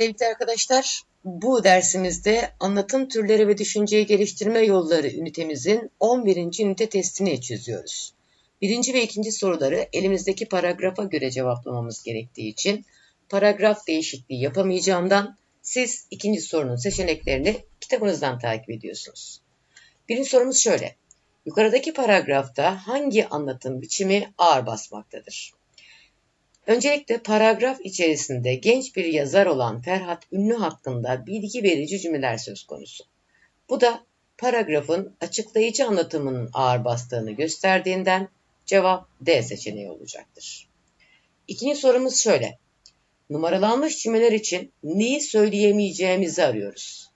Sevgili arkadaşlar, bu dersimizde anlatım türleri ve düşünceyi geliştirme yolları ünitemizin 11. ünite testini çözüyoruz. Birinci ve ikinci soruları elimizdeki paragrafa göre cevaplamamız gerektiği için paragraf değişikliği yapamayacağımdan siz ikinci sorunun seçeneklerini kitabınızdan takip ediyorsunuz. Birinci sorumuz şöyle. Yukarıdaki paragrafta hangi anlatım biçimi ağır basmaktadır? Öncelikle paragraf içerisinde genç bir yazar olan Ferhat Ünlü hakkında bilgi verici cümleler söz konusu. Bu da paragrafın açıklayıcı anlatımının ağır bastığını gösterdiğinden cevap D seçeneği olacaktır. İkinci sorumuz şöyle. Numaralanmış cümleler için neyi söyleyemeyeceğimizi arıyoruz.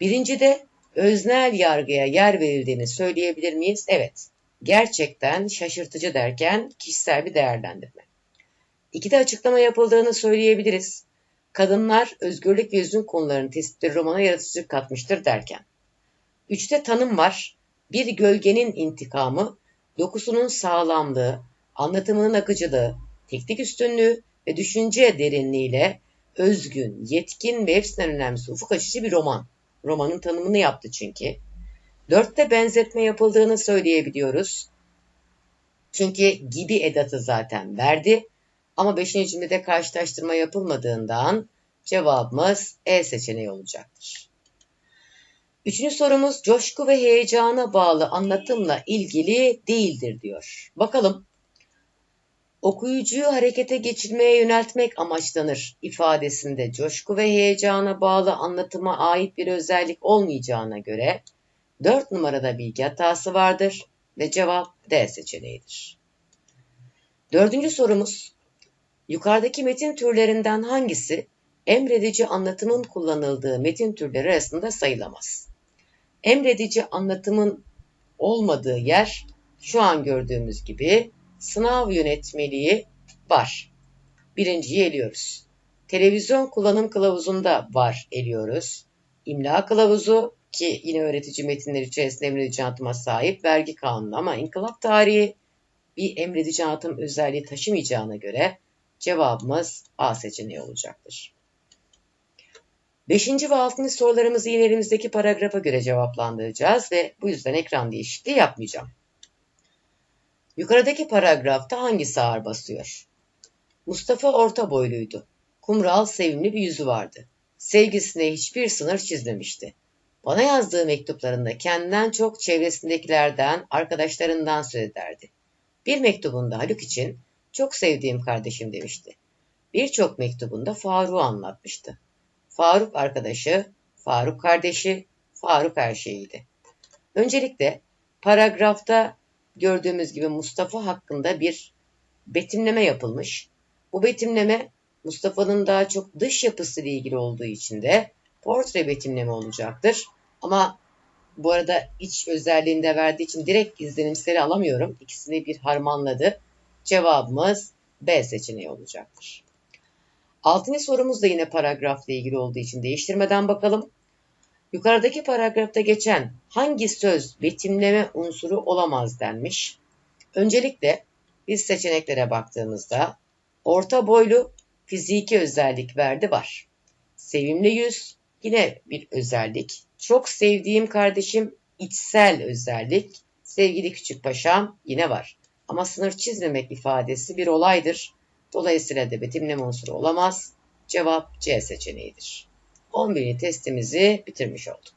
Birincide öznel yargıya yer verildiğini söyleyebilir miyiz? Evet. Gerçekten şaşırtıcı derken kişisel bir değerlendirme. İkide açıklama yapıldığını söyleyebiliriz. Kadınlar özgürlük ve üzüm konularının tespitleri romana yaratıcılık katmıştır derken. Üçte tanım var. Bir gölgenin intikamı, dokusunun sağlamlığı, anlatımının akıcılığı, teknik üstünlüğü ve düşünce derinliğiyle özgün, yetkin ve hepsinden önemlisi ufuk açıcı bir roman. Romanın tanımını yaptı çünkü. Dörtte benzetme yapıldığını söyleyebiliyoruz. Çünkü gibi edatı zaten verdi. Ama 5. cümlede karşılaştırma yapılmadığından cevabımız E seçeneği olacaktır. Üçüncü sorumuz coşku ve heyecana bağlı anlatımla ilgili değildir diyor. Bakalım. Okuyucuyu harekete geçirmeye yöneltmek amaçlanır ifadesinde coşku ve heyecana bağlı anlatıma ait bir özellik olmayacağına göre 4 numarada bilgi hatası vardır ve cevap D seçeneğidir. Dördüncü sorumuz Yukarıdaki metin türlerinden hangisi emredici anlatımın kullanıldığı metin türleri arasında sayılamaz? Emredici anlatımın olmadığı yer şu an gördüğümüz gibi sınav yönetmeliği var. Birinciyi eliyoruz. Televizyon kullanım kılavuzunda var eliyoruz. İmla kılavuzu ki yine öğretici metinler içerisinde emredici anlatıma sahip vergi kanunu ama inkılap tarihi bir emredici anlatım özelliği taşımayacağına göre Cevabımız A seçeneği olacaktır. Beşinci ve altıncı sorularımızı yine elimizdeki paragrafa göre cevaplandıracağız ve bu yüzden ekran değişikliği yapmayacağım. Yukarıdaki paragrafta hangisi ağır basıyor? Mustafa orta boyluydu. Kumral sevimli bir yüzü vardı. Sevgisine hiçbir sınır çizmemişti. Bana yazdığı mektuplarında kendinden çok çevresindekilerden, arkadaşlarından söz ederdi. Bir mektubunda Haluk için çok sevdiğim kardeşim demişti. Birçok mektubunda Faruk'u anlatmıştı. Faruk arkadaşı, Faruk kardeşi, Faruk her şeyiydi. Öncelikle paragrafta gördüğümüz gibi Mustafa hakkında bir betimleme yapılmış. Bu betimleme Mustafa'nın daha çok dış yapısıyla ilgili olduğu için de portre betimleme olacaktır. Ama bu arada iç özelliğini de verdiği için direkt izlenimsleri alamıyorum. İkisini bir harmanladı. Cevabımız B seçeneği olacaktır. Altıncı sorumuz da yine paragrafla ilgili olduğu için değiştirmeden bakalım. Yukarıdaki paragrafta geçen hangi söz betimleme unsuru olamaz denmiş. Öncelikle biz seçeneklere baktığımızda orta boylu fiziki özellik verdi var. Sevimli yüz yine bir özellik. Çok sevdiğim kardeşim içsel özellik. Sevgili küçük paşam yine var. Ama sınır çizmemek ifadesi bir olaydır. Dolayısıyla da betimleme unsuru olamaz. Cevap C seçeneğidir. 11. testimizi bitirmiş olduk.